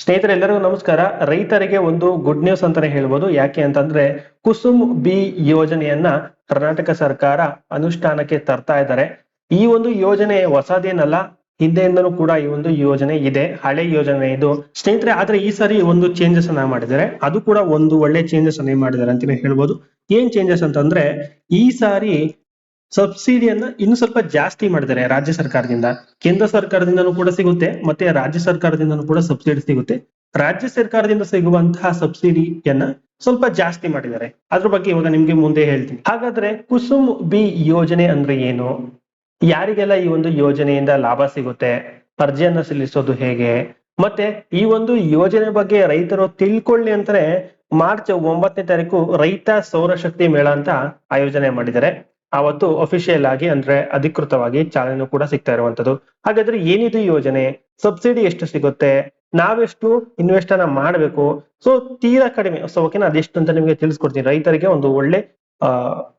ಸ್ನೇಹಿತರೆ ಎಲ್ಲರಿಗೂ ನಮಸ್ಕಾರ. ರೈತರಿಗೆ ಒಂದು ಗುಡ್ ನ್ಯೂಸ್ ಅಂತಾನೆ ಹೇಳ್ಬೋದು. ಯಾಕೆ ಅಂತಂದ್ರೆ ಕುಸುಮ್ ಬಿ ಯೋಜನೆಯನ್ನ ಕರ್ನಾಟಕ ಸರ್ಕಾರ ಅನುಷ್ಠಾನಕ್ಕೆ ತರ್ತಾ ಇದ್ದಾರೆ. ಈ ಒಂದು ಯೋಜನೆ ಹೊಸದೇನಲ್ಲ, ಹಿಂದೆಯಿಂದನೂ ಕೂಡ ಈ ಒಂದು ಯೋಜನೆ ಇದೆ. ಹಳೆ ಯೋಜನೆ ಇದು. ಸ್ನೇಹಿತರೆ, ಆದ್ರೆ ಈ ಸಾರಿ ಒಂದು ಚೇಂಜಸ್ ಅನ್ನ ಮಾಡಿದ್ದಾರೆ. ಅದು ಕೂಡ ಒಂದು ಒಳ್ಳೆ ಚೇಂಜಸ್ ಅನ್ನ ಮಾಡಿದ್ದಾರೆ ಅಂತಾನೆ ಹೇಳ್ಬೋದು. ಏನ್ ಚೇಂಜಸ್ ಅಂತಂದ್ರೆ ಈ ಸಾರಿ ಸಬ್ಸಿಡಿಯನ್ನ ಇನ್ನು ಸ್ವಲ್ಪ ಜಾಸ್ತಿ ಮಾಡಿದ್ದಾರೆ ರಾಜ್ಯ ಸರ್ಕಾರದಿಂದ. ಕೇಂದ್ರ ಸರ್ಕಾರದಿಂದನೂ ಕೂಡ ಸಿಗುತ್ತೆ, ಮತ್ತೆ ರಾಜ್ಯ ಸರ್ಕಾರದಿಂದನೂ ಕೂಡ ಸಬ್ಸಿಡಿ ಸಿಗುತ್ತೆ. ರಾಜ್ಯ ಸರ್ಕಾರದಿಂದ ಸಿಗುವಂತಹ ಸಬ್ಸಿಡಿಯನ್ನ ಸ್ವಲ್ಪ ಜಾಸ್ತಿ ಮಾಡಿದ್ದಾರೆ. ಅದ್ರ ಬಗ್ಗೆ ಇವಾಗ ನಿಮ್ಗೆ ಮುಂದೆ ಹೇಳ್ತೀನಿ. ಹಾಗಾದ್ರೆ ಕುಸುಮ್ ಬಿ ಯೋಜನೆ ಅಂದ್ರೆ ಏನು? ಯಾರಿಗೆಲ್ಲ ಈ ಒಂದು ಯೋಜನೆಯಿಂದ ಲಾಭ ಸಿಗುತ್ತೆ? ಅರ್ಜಿಯನ್ನ ಸಲ್ಲಿಸೋದು ಹೇಗೆ? ಮತ್ತೆ ಈ ಒಂದು ಯೋಜನೆ ಬಗ್ಗೆ ರೈತರು ತಿಳ್ಕೊಳ್ಳಿ ಅಂತಾನೆ ಮಾರ್ಚ್ ಒಂಬತ್ತನೇ ತಾರೀಕು ರೈತ ಸೌರಶಕ್ತಿ ಮೇಳ ಅಂತ ಆಯೋಜನೆ ಮಾಡಿದ್ದಾರೆ. ಅವತ್ತು ಅಫಿಷಿಯಲ್ ಆಗಿ ಅಂದ್ರೆ ಅಧಿಕೃತವಾಗಿ ಚಾಲನೆ ಕೂಡ ಸಿಗ್ತಾ ಇರುವಂತದ್ದು. ಹಾಗಾದ್ರೆ ಏನಿದು ಯೋಜನೆ? ಸಬ್ಸಿಡಿ ಎಷ್ಟು ಸಿಗುತ್ತೆ? ನಾವೆಷ್ಟು ಇನ್ವೆಸ್ಟ್ ಅನ್ನ ಮಾಡಬೇಕು? ಸೊ ತೀರಾ ಕಡಿಮೆ. ಸೊ ಓಕೆನಾ ಅದೆಷ್ಟು ಅಂತ ನಿಮಗೆ ತಿಳಿಸ್ಕೊಡ್ತೀನಿ. ರೈತರಿಗೆ ಒಂದು ಒಳ್ಳೆ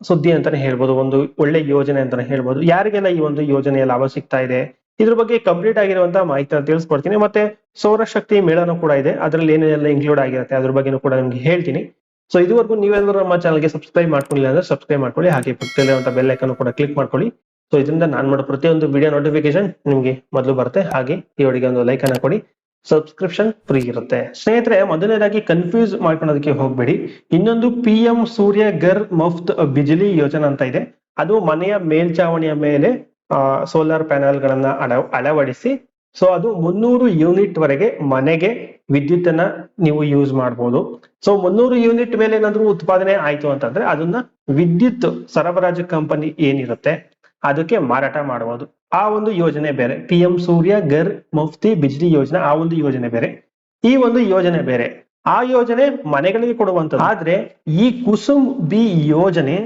ಸುದ್ದಿ ಅಂತಾನೆ ಹೇಳ್ಬೋದು, ಒಂದು ಒಳ್ಳೆ ಯೋಜನೆ ಅಂತಾನೆ ಹೇಳ್ಬೋದು. ಯಾರಿಗೆಲ್ಲ ಈ ಒಂದು ಯೋಜನೆಯ ಲಾಭ ಸಿಗ್ತಾ ಇದೆ? ಇದ್ರ ಬಗ್ಗೆ ಕಂಪ್ಲೀಟ್ ಆಗಿರುವಂತಹ ಮಾಹಿತಿ ತಿಳಿಸ್ಕೊಡ್ತೀನಿ. ಮತ್ತೆ ಸೌರಶಕ್ತಿ ಮೇಳನೂ ಕೂಡ ಇದೆ. ಅದರಲ್ಲಿ ಏನೆಲ್ಲ ಇನ್ಕ್ಲೂಡ್ ಆಗಿರುತ್ತೆ, ಅದ್ರ ಬಗ್ಗೆನೂ ಕೂಡ ನಿಮ್ಗೆ ಹೇಳ್ತೀನಿ. ಸೊ ಇದುವರೆಗೂ ನೀವೆಲ್ಲರೂ ನಮ್ಮ ಚಾನಲ್ಗೆ ಸಬ್ಸ್ಕ್ರೈಬ್ ಮಾಡ್ಕೊಳ್ಳಿ ಅಂದ್ರೆ ಸಬ್ಸ್ಕ್ರೈಬ್ ಮಾಡ್ಕೊಳ್ಳಿ. ಹಾಗೆ ಪಕ್ಕದಲ್ಲಿರುವಂತಹ ಬೆಲ್ ಐಕನ್ ಕೂಡ ಕ್ಲಿಕ್ ಮಾಡ್ಕೊಳ್ಳಿ. ಸೊ ಇದರಿಂದ ನಾನು ಮಾಡೋ ಪ್ರತಿಯೊಂದು ವಿಡಿಯೋ ನೋಟಿಫಿಕೇಶನ್ ನಿಮಗೆ ಮೊದಲು ಬರುತ್ತೆ. ಹಾಗೆ ಈ ಒಡಿಗೆ ಒಂದು ಲೈಕ್ ಅನ್ನ ಕೊಡಿ. ಸಬ್ಸ್ಕ್ರಿಪ್ಷನ್ ಫ್ರೀ ಇರುತ್ತೆ. ಸ್ನೇಹಿತರೆ, ಮೊದಲನೇದಾಗಿ ಕನ್ಫ್ಯೂಸ್ ಮಾಡ್ಕೊಳ್ಳೋದಕ್ಕೆ ಹೋಗ್ಬೇಡಿ. ಇನ್ನೊಂದು ಪಿ ಎಂ ಸೂರ್ಯ ಗರ್ ಮುಫ್ತ್ ಬಿಜಿಲಿ ಯೋಜನೆ ಅಂತ ಇದೆ. ಅದು ಮನೆಯ ಮೇಲ್ಚಾವಣಿಯ ಮೇಲೆ ಸೋಲಾರ್ ಪ್ಯಾನೆಲ್ ಗಳನ್ನ ಅಳ ಅಳವಡಿಸಿ ಸೊ ಅದು ಮುನ್ನೂರು ಯೂನಿಟ್ ವರೆಗೆ ಮನೆಗೆ ವಿದ್ಯುತ್ ಅನ್ನ ನೀವು ಯೂಸ್ ಮಾಡಬಹುದು ಸೊ ಮುನ್ನೂರು ಯೂನಿಟ್ ಮೇಲೆ ಏನಾದ್ರೂ ಉತ್ಪಾದನೆ ಆಯ್ತು ಅಂತಂದ್ರೆ ಅದನ್ನ ವಿದ್ಯುತ್ ಸರಬರಾಜು ಕಂಪನಿ ಏನಿರುತ್ತೆ, ಅದಕ್ಕೆ ಮಾರಾಟ ಮಾಡಬಹುದು ಆ ಒಂದು ಯೋಜನೆ ಬೇರೆ. ಪಿ ಎಂ ಸೂರ್ಯ ಗರ್ ಮುಫ್ತಿ, ಬಿಜ್ಲಿ ಯೋಜನೆ, ಆ ಒಂದು ಯೋಜನೆ ಬೇರೆ. ಈ ಒಂದು ಯೋಜನೆ ಬೇರೆ. ಆ ಯೋಜನೆ ಮನೆಗಳಿಗೆ ಕೊಡುವಂತದ್ದು ಆದ್ರೆ ಈ ಕುಸುಮ್ ಬಿ ಯೋಜನೆ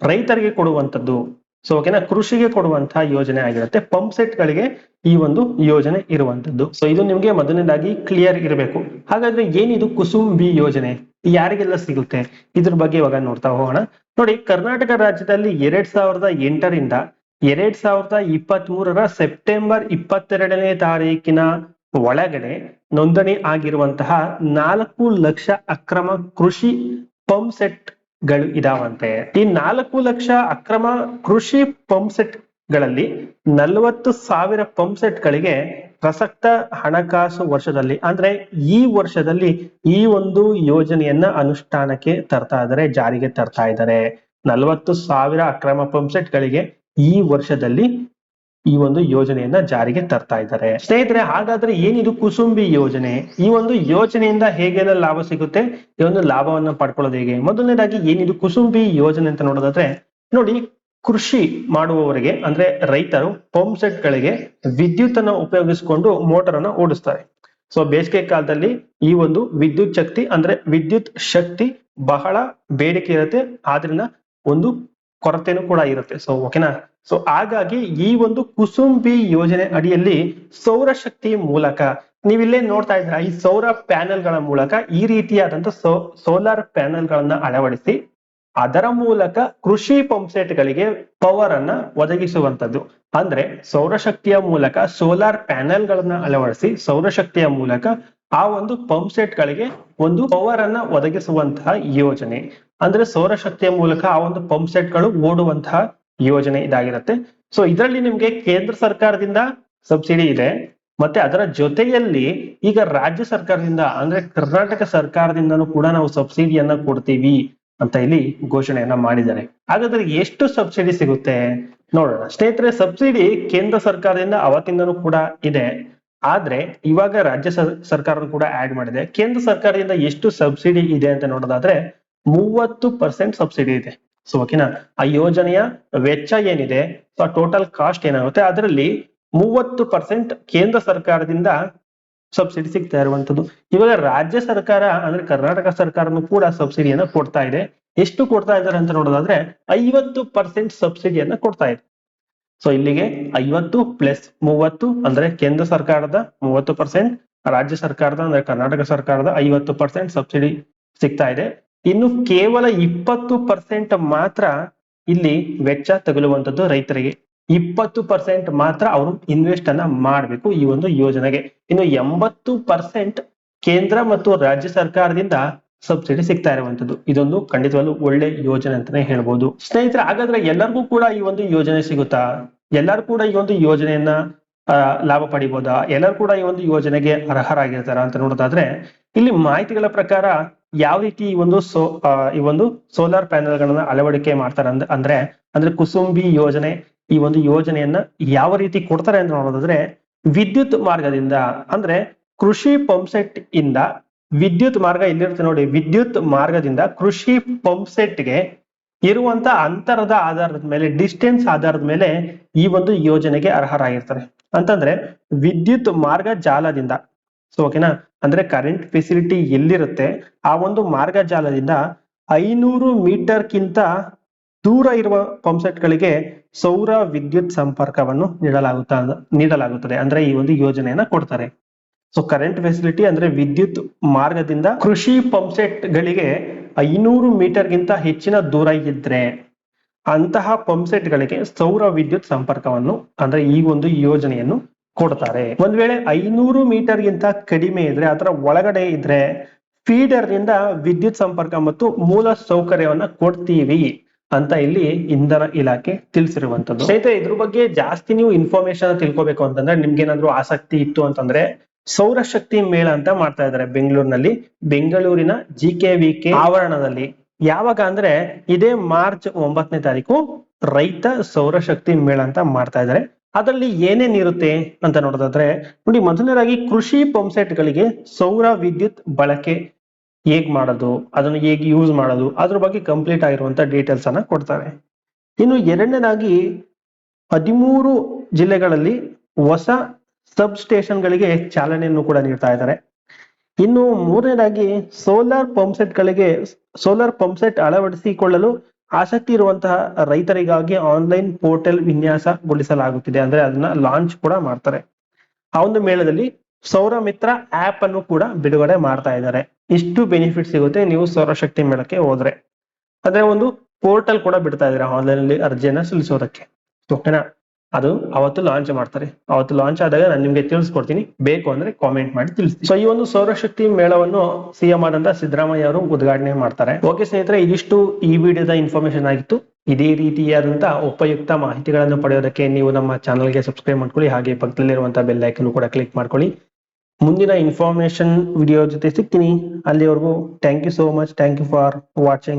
ರೈತರಿಗೆ ಕೊಡುವಂತದ್ದು ಸೊ ಓಕೆನಾ ಕೃಷಿಗೆ ಕೊಡುವಂತಹ ಯೋಜನೆ ಆಗಿರುತ್ತೆ. ಪಂಪ್ ಸೆಟ್ ಗಳಿಗೆ ಈ ಒಂದು ಯೋಜನೆ ಇರುವಂತದ್ದು ಸೊ ಇದು ನಿಮ್ಗೆ ಮೊದಲನೇದಾಗಿ ಕ್ಲಿಯರ್ ಇರಬೇಕು. ಹಾಗಾದ್ರೆ ಏನಿದು ಕುಸುಂಬಿ ಯೋಜನೆ? ಯಾರಿಗೆಲ್ಲ ಸಿಗುತ್ತೆ? ಇದ್ರ ಬಗ್ಗೆ ಇವಾಗ ನೋಡ್ತಾ ಹೋಗೋಣ. ನೋಡಿ, ಕರ್ನಾಟಕ ರಾಜ್ಯದಲ್ಲಿ ಎರಡ್ ಸಾವಿರದ ಎಂಟರಿಂದ ಎರಡ್ ಸಾವಿರದ ಇಪ್ಪತ್ತ್ ಮೂರರ ಸೆಪ್ಟೆಂಬರ್ ಇಪ್ಪತ್ತೆರಡನೇ ತಾರೀಕಿನ ಒಳಗಡೆ ನೋಂದಣಿ ಆಗಿರುವಂತಹ ನಾಲ್ಕು ಲಕ್ಷ ಅಕ್ರಮ ಕೃಷಿ ಪಂಪ್ ಸೆಟ್ ಗಳು ಇದಾವಂತೆ. ಈ ನಾಲ್ಕು ಲಕ್ಷ ಅಕ್ರಮ ಕೃಷಿ ಪಂಪ್ ಸೆಟ್ಗಳಲ್ಲಿ ನಲವತ್ತು ಸಾವಿರ ಪಂಪ್ ಸೆಟ್ ಗಳಿಗೆ ಪ್ರಸಕ್ತ ಹಣಕಾಸು ವರ್ಷದಲ್ಲಿ, ಅಂದ್ರೆ ಈ ವರ್ಷದಲ್ಲಿ ಈ ಒಂದು ಯೋಜನೆಯನ್ನ ಅನುಷ್ಠಾನಕ್ಕೆ ತರ್ತಾ ಇದ್ದಾರೆ ಜಾರಿಗೆ ತರ್ತಾ ಇದ್ದಾರೆ ನಲವತ್ತು ಸಾವಿರ ಅಕ್ರಮ ಪಂಪ್ ಸೆಟ್ ಗಳಿಗೆ ಈ ವರ್ಷದಲ್ಲಿ ಈ ಒಂದು ಯೋಜನೆಯನ್ನ ಜಾರಿಗೆ ತರ್ತಾ ಇದ್ದಾರೆ. ಸ್ನೇಹಿತರೆ, ಹಾಗಾದ್ರೆ ಏನಿದು ಕುಸುಂಬಿ ಯೋಜನೆ? ಈ ಒಂದು ಯೋಜನೆಯಿಂದ ಹೇಗೆಲ್ಲ ಲಾಭ ಸಿಗುತ್ತೆ? ಈ ಒಂದು ಲಾಭವನ್ನ ಪಡ್ಕೊಳ್ಳೋದು ಹೇಗೆ? ಮೊದಲನೇದಾಗಿ ಏನಿದು ಕುಸುಂಬಿ ಯೋಜನೆ ಅಂತ ನೋಡೋದಾದ್ರೆ, ನೋಡಿ ಕೃಷಿ ಮಾಡುವವರಿಗೆ, ಅಂದ್ರೆ ರೈತರು, ಪಂಪ್ ಸೆಟ್ ಗಳಿಗೆ ವಿದ್ಯುತ್ ಅನ್ನ ಉಪಯೋಗಿಸಿಕೊಂಡು ಮೋಟರ್ ಅನ್ನ ಓಡಿಸ್ತಾರೆ. ಸೊ, ಬೇಸಿಗೆ ಕಾಲದಲ್ಲಿ ಈ ಒಂದು ವಿದ್ಯುತ್ ಶಕ್ತಿ, ಅಂದ್ರೆ ವಿದ್ಯುತ್ ಶಕ್ತಿ ಬಹಳ ಬೇಡಿಕೆ ಇರುತ್ತೆ. ಆದ್ರಿಂದ ಒಂದು ಕೊರತೆನೂ ಕೂಡ ಇರುತ್ತೆ. ಸೊ ಓಕೆನಾ ಸೊ ಹಾಗಾಗಿ ಈ ಒಂದು ಕುಸುಂಬಿ ಯೋಜನೆ ಅಡಿಯಲ್ಲಿ ಸೌರಶಕ್ತಿ ಮೂಲಕ ನೀವಿಲ್ಲೇ ನೋಡ್ತಾ ಇದ್ರ ಈ ಸೌರ ಪ್ಯಾನೆಲ್ಗಳ ಮೂಲಕ ಈ ರೀತಿಯಾದಂತ ಸೋ, ಸೋಲಾರ್ ಪ್ಯಾನೆಲ್ ಗಳನ್ನ ಅಳವಡಿಸಿ ಅದರ ಮೂಲಕ ಕೃಷಿ ಪಂಪ್ ಸೆಟ್ ಗಳಿಗೆ ಪವರ್ ಅನ್ನ ಒದಗಿಸುವಂತದ್ದು ಅಂದ್ರೆ ಸೌರಶಕ್ತಿಯ ಮೂಲಕ ಸೋಲಾರ್ ಪ್ಯಾನೆಲ್ ಗಳನ್ನ ಅಳವಡಿಸಿ ಸೌರಶಕ್ತಿಯ ಮೂಲಕ ಆ ಒಂದು ಪಂಪ್ ಸೆಟ್ ಗಳಿಗೆ ಒಂದು ಪವರ್ ಅನ್ನ ಒದಗಿಸುವಂತಹ ಯೋಜನೆ. ಅಂದ್ರೆ ಸೌರಶಕ್ತಿಯ ಮೂಲಕ ಆ ಒಂದು ಪಂಪ್ ಸೆಟ್ಗಳು ಓಡುವಂತಹ ಯೋಜನೆ ಇದಾಗಿರುತ್ತೆ. ಸೊ ಇದರಲ್ಲಿ ನಿಮ್ಗೆ ಕೇಂದ್ರ ಸರ್ಕಾರದಿಂದ ಸಬ್ಸಿಡಿ ಇದೆ. ಮತ್ತೆ ಅದರ ಜೊತೆಯಲ್ಲಿ ಈಗ ರಾಜ್ಯ ಸರ್ಕಾರದಿಂದ ಅಂದ್ರೆ ಕರ್ನಾಟಕ ಸರ್ಕಾರದಿಂದನೂ ಕೂಡ ನಾವು ಸಬ್ಸಿಡಿಯನ್ನ ಕೊಡ್ತೀವಿ ಅಂತ ಇಲ್ಲಿ ಘೋಷಣೆಯನ್ನ ಮಾಡಿದ್ದಾರೆ. ಹಾಗಾದ್ರೆ ಎಷ್ಟು ಸಬ್ಸಿಡಿ ಸಿಗುತ್ತೆ? ನೋಡೋಣ. ಸ್ನೇಹಿತರೆ, ಸಬ್ಸಿಡಿ ಕೇಂದ್ರ ಸರ್ಕಾರದಿಂದ ಅವತ್ತಿಂದನೂ ಕೂಡ ಇದೆ. ಆದ್ರೆ ಇವಾಗ ರಾಜ್ಯ ಸರ್ಕಾರ ಕೂಡ ಆಡ್ ಮಾಡಿದೆ. ಕೇಂದ್ರ ಸರ್ಕಾರದಿಂದ ಎಷ್ಟು ಸಬ್ಸಿಡಿ ಇದೆ ಅಂತ ನೋಡೋದಾದ್ರೆ ಮೂವತ್ತು ಪರ್ಸೆಂಟ್ ಸಬ್ಸಿಡಿ ಇದೆ. ಸೊ ಓಕೆನಾ ಆ ಯೋಜನೆಯ ವೆಚ್ಚ ಏನಿದೆ? ಸೊ ಟೋಟಲ್ ಕಾಸ್ಟ್ ಏನಾಗುತ್ತೆ? ಅದರಲ್ಲಿ ಮೂವತ್ತು ಪರ್ಸೆಂಟ್ ಕೇಂದ್ರ ಸರ್ಕಾರದಿಂದ ಸಬ್ಸಿಡಿ ಸಿಗ್ತಾ ಇರುವಂತದ್ದು ಇವಾಗ ರಾಜ್ಯ ಸರ್ಕಾರ, ಅಂದ್ರೆ ಕರ್ನಾಟಕ ಸರ್ಕಾರನು ಕೂಡ ಸಬ್ಸಿಡಿಯನ್ನ ಕೊಡ್ತಾ ಇದೆ. ಎಷ್ಟು ಕೊಡ್ತಾ ಇದ್ದಾರೆ ಅಂತ ನೋಡೋದಾದ್ರೆ ಐವತ್ತು ಪರ್ಸೆಂಟ್ ಸಬ್ಸಿಡಿಯನ್ನ ಕೊಡ್ತಾ ಇದೆ. ಸೊ ಇಲ್ಲಿಗೆ ಐವತ್ತು ಪ್ಲಸ್ ಮೂವತ್ತು ಅಂದ್ರೆ ಕೇಂದ್ರ ಸರ್ಕಾರದ ಮೂವತ್ತು ಪರ್ಸೆಂಟ್ ರಾಜ್ಯ ಸರ್ಕಾರದ ಅಂದ್ರೆ ಕರ್ನಾಟಕ ಸರ್ಕಾರದ ಐವತ್ತು ಪರ್ಸೆಂಟ್ ಸಬ್ಸಿಡಿ ಸಿಗ್ತಾ ಇದೆ. ಇನ್ನು ಕೇವಲ ಇಪ್ಪತ್ತು ಪರ್ಸೆಂಟ್ ಮಾತ್ರ ಇಲ್ಲಿ ವೆಚ್ಚ ತಗುಲುವಂಥದ್ದು ರೈತರಿಗೆ. ಇಪ್ಪತ್ತು ಪರ್ಸೆಂಟ್ ಮಾತ್ರ ಅವರು ಇನ್ವೆಸ್ಟ್ ಅನ್ನ ಮಾಡಬೇಕು ಈ ಒಂದು ಯೋಜನೆಗೆ. ಇನ್ನು ಎಂಬತ್ತು ಪರ್ಸೆಂಟ್ ಕೇಂದ್ರ ಮತ್ತು ರಾಜ್ಯ ಸರ್ಕಾರದಿಂದ ಸಬ್ಸಿಡಿ ಸಿಗ್ತಾ ಇರುವಂತದ್ದು ಇದೊಂದು ಖಂಡಿತವಾಗ್ಲೂ ಒಳ್ಳೆ ಯೋಜನೆ ಅಂತಾನೆ ಹೇಳ್ಬೋದು. ಸ್ನೇಹಿತರೆ, ಹಾಗಾದ್ರೆ ಎಲ್ಲರಿಗೂ ಕೂಡ ಈ ಒಂದು ಯೋಜನೆ ಸಿಗುತ್ತಾ? ಎಲ್ಲರೂ ಕೂಡ ಈ ಒಂದು ಯೋಜನೆಯನ್ನ ಲಾಭ ಪಡಿಬೋದಾ? ಎಲ್ಲರೂ ಕೂಡ ಈ ಒಂದು ಯೋಜನೆಗೆ ಅರ್ಹರಾಗಿರ್ತಾರ ಅಂತ ನೋಡೋದಾದ್ರೆ, ಇಲ್ಲಿ ಮಾಹಿತಿಗಳ ಪ್ರಕಾರ ಯಾವ ರೀತಿ ಈ ಒಂದು ಸೋ ಈ ಒಂದು ಸೋಲಾರ್ ಪ್ಯಾನೆಲ್ ಗಳನ್ನ ಅಳವಡಿಕೆ ಮಾಡ್ತಾರೆ ಅಂದ್- ಅಂದ್ರೆ ಅಂದ್ರೆ ಕುಸುಂಬಿ ಯೋಜನೆ ಈ ಒಂದು ಯೋಜನೆಯನ್ನ ಯಾವ ರೀತಿ ಕೊಡ್ತಾರೆ ಅಂತ ನೋಡೋದಾದ್ರೆ ವಿದ್ಯುತ್ ಮಾರ್ಗದಿಂದ, ಅಂದ್ರೆ ಕೃಷಿ ಪಂಪ್ಸೆಟ್ ಇಂದ ವಿದ್ಯುತ್ ಮಾರ್ಗ ಇಲ್ಲಿರುತ್ತೆ ನೋಡಿ, ವಿದ್ಯುತ್ ಮಾರ್ಗದಿಂದ ಕೃಷಿ ಪಂಪ್ಸೆಟ್ಗೆ ಇರುವಂತ ಅಂತರದ ಆಧಾರದ ಮೇಲೆ ಡಿಸ್ಟೆನ್ಸ್ ಆಧಾರದ ಮೇಲೆ ಈ ಒಂದು ಯೋಜನೆಗೆ ಅರ್ಹರಾಗಿರ್ತಾರೆ. ಅಂತಂದ್ರೆ ವಿದ್ಯುತ್ ಮಾರ್ಗ ಜಾಲದಿಂದ ಸೊ ಓಕೆನಾ ಅಂದ್ರೆ ಕರೆಂಟ್ ಫೆಸಿಲಿಟಿ ಎಲ್ಲಿರುತ್ತೆ? ಆ ಒಂದು ಮಾರ್ಗ ಜಾಲದಿಂದ ಐನೂರು ಮೀಟರ್ಗಿಂತ ದೂರ ಇರುವ ಪಂಪ್ಸೆಟ್ ಗಳಿಗೆ ಸೌರ ವಿದ್ಯುತ್ ಸಂಪರ್ಕವನ್ನು ನೀಡಲಾಗುತ್ತ, ನೀಡಲಾಗುತ್ತದೆ. ಅಂದ್ರೆ ಈ ಒಂದು ಯೋಜನೆಯನ್ನ ಕೊಡ್ತಾರೆ. ಸೊ ಕರೆಂಟ್ ಫೆಸಿಲಿಟಿ ಅಂದ್ರೆ ವಿದ್ಯುತ್ ಮಾರ್ಗದಿಂದ ಕೃಷಿ ಪಂಪ್ಸೆಟ್ ಗಳಿಗೆ ಐನೂರು ಮೀಟರ್ಗಿಂತ ಹೆಚ್ಚಿನ ದೂರ ಇದ್ರೆ ಅಂತಹ ಪಂಪ್ಸೆಟ್ ಗಳಿಗೆ ಸೌರ ವಿದ್ಯುತ್ ಸಂಪರ್ಕವನ್ನು, ಅಂದ್ರೆ ಈ ಒಂದು ಯೋಜನೆಯನ್ನು ಕೊಡ್ತಾರೆ. ಒಂದ್ ವೇಳೆ ಐನೂರು ಮೀಟರ್ ಗಿಂತ ಕಡಿಮೆ ಇದ್ರೆ ಅದರ ಒಳಗಡೆ ಇದ್ರೆ ಫೀಡರ್ನಿಂದ ವಿದ್ಯುತ್ ಸಂಪರ್ಕ ಮತ್ತು ಮೂಲ ಸೌಕರ್ಯವನ್ನ ಕೊಡ್ತೀವಿ ಅಂತ ಇಲ್ಲಿ ಇಂಧನ ಇಲಾಖೆ ತಿಳಿಸಿರುವಂತದ್ದು. ಸ್ನೇಹಿತರೆ, ಇದ್ರ ಬಗ್ಗೆ ಜಾಸ್ತಿ ನೀವು ಇನ್ಫಾರ್ಮೇಶನ್ ತಿಳ್ಕೊಬೇಕು ಅಂತಂದ್ರೆ ನಿಮ್ಗೆ ಏನಾದ್ರು ಆಸಕ್ತಿ ಇತ್ತು ಅಂತಂದ್ರೆ ಸೌರಶಕ್ತಿ ಮೇಳ ಅಂತ ಮಾಡ್ತಾ ಇದ್ದಾರೆ ಬೆಂಗಳೂರಿನಲ್ಲಿ. ಬೆಂಗಳೂರಿನ ಜಿ ಕೆ ವಿ ಕೆ ಆವರಣದಲ್ಲಿ. ಯಾವಾಗ ಅಂದ್ರೆ ಇದೇ ಮಾರ್ಚ್ ಒಂಬತ್ತನೇ ತಾರೀಕು ರೈತ ಸೌರಶಕ್ತಿ ಮೇಳ ಅಂತ ಮಾಡ್ತಾ ಇದ್ದಾರೆ. ಅದರಲ್ಲಿ ಏನೇನಿರುತ್ತೆ ಅಂತ ನೋಡೋದಾದ್ರೆ, ನೋಡಿ ಮೊದಲನೇದಾಗಿ ಕೃಷಿ ಪಂಪ್ಸೆಟ್ಗಳಿಗೆ ಸೌರ ವಿದ್ಯುತ್ ಬಳಕೆ ಹೇಗ್ ಮಾಡೋದು, ಅದನ್ನು ಹೇಗೆ ಯೂಸ್ ಮಾಡೋದು, ಅದ್ರ ಬಗ್ಗೆ ಕಂಪ್ಲೀಟ್ ಆಗಿರುವಂತ ಡೀಟೇಲ್ಸ್ ಅನ್ನ ಕೊಡ್ತಾರೆ. ಇನ್ನು ಎರಡನೇದಾಗಿ ಹದಿಮೂರು ಜಿಲ್ಲೆಗಳಲ್ಲಿ ಹೊಸ ಸಬ್ ಸ್ಟೇಷನ್ಗಳಿಗೆ ಚಾಲನೆಯನ್ನು ಕೂಡ ನೀಡ್ತಾ ಇದ್ದಾರೆ. ಇನ್ನು ಮೂರನೇದಾಗಿ ಸೋಲಾರ್ ಪಂಪ್ಸೆಟ್ಗಳಿಗೆ ಸೋಲಾರ್ ಪಂಪ್ಸೆಟ್ ಅಳವಡಿಸಿಕೊಳ್ಳಲು ಆಸಕ್ತಿ ಇರುವಂತಹ ರೈತರಿಗಾಗಿ ಆನ್ಲೈನ್ ಪೋರ್ಟಲ್ ವಿನ್ಯಾಸಗೊಳಿಸಲಾಗುತ್ತಿದೆ. ಅಂದ್ರೆ ಅದನ್ನ ಲಾಂಚ್ ಕೂಡ ಮಾಡ್ತಾರೆ. ಆ ಒಂದು ಮೇಳದಲ್ಲಿ ಸೌರ ಮಿತ್ರ ಆಪ್ ಅನ್ನು ಕೂಡ ಬಿಡುಗಡೆ ಮಾಡ್ತಾ ಇದ್ದಾರೆ. ಇಷ್ಟು ಬೆನಿಫಿಟ್ ಸಿಗುತ್ತೆ ನೀವು ಸೌರಶಕ್ತಿ ಮೇಳಕ್ಕೆ ಹೋದ್ರೆ. ಅಂದ್ರೆ ಒಂದು ಪೋರ್ಟಲ್ ಕೂಡ ಬಿಡ್ತಾ ಇದ್ದಾರೆ ಆನ್ಲೈನ್ ಅಲ್ಲಿ ಅರ್ಜಿಯನ್ನ ಸಲ್ಲಿಸೋದಕ್ಕೆ. ಓಕೆನಾ ಅದು ಅವತ್ತು ಲಾಂಚ್ ಮಾಡ್ತಾರೆ. ಅವತ್ತು ಲಾಂಚ್ ಆದಾಗ ನಾನು ನಿಮ್ಗೆ ತಿಳಿಸ್ಕೊಡ್ತೀನಿ. ಬೇಕು ಅಂದ್ರೆ ಕಾಮೆಂಟ್ ಮಾಡಿ ತಿಳಿಸ್ತೀನಿ. ಸೊ ಈ ಒಂದು ಸೌರಶಕ್ತಿ ಮೇಳವನ್ನು ಸಿಎಂ ಆದಂತ ಸಿದ್ದರಾಮಯ್ಯ ಅವರು ಉದ್ಘಾಟನೆ ಮಾಡ್ತಾರೆ. ಓಕೆ ಸ್ನೇಹಿತರೆ, ಇದಿಷ್ಟು ಈ ವಿಡಿಯೋದ ಇನ್ಫಾರ್ಮೇಶನ್ ಆಗಿತ್ತು. ಇದೇ ರೀತಿಯಾದಂತಹ ಉಪಯುಕ್ತ ಮಾಹಿತಿಗಳನ್ನು ಪಡೆಯೋದಕ್ಕೆ ನೀವು ನಮ್ಮ ಚಾನಲ್ಗೆ ಸಬ್ಸ್ಕ್ರೈಬ್ ಮಾಡ್ಕೊಳ್ಳಿ. ಹಾಗೆ ಪಕ್ಕದಲ್ಲಿರುವಂತಹ ಬೆಲ್ ಐಕನ್ ಕೂಡ ಕ್ಲಿಕ್ ಮಾಡ್ಕೊಳ್ಳಿ. ಮುಂದಿನ ಇನ್ಫಾರ್ಮೇಶನ್ ವಿಡಿಯೋ ಜೊತೆ ಸಿಗ್ತೀನಿ. ಅಲ್ಲಿವರೆಗೂ thank you so much thank you for watching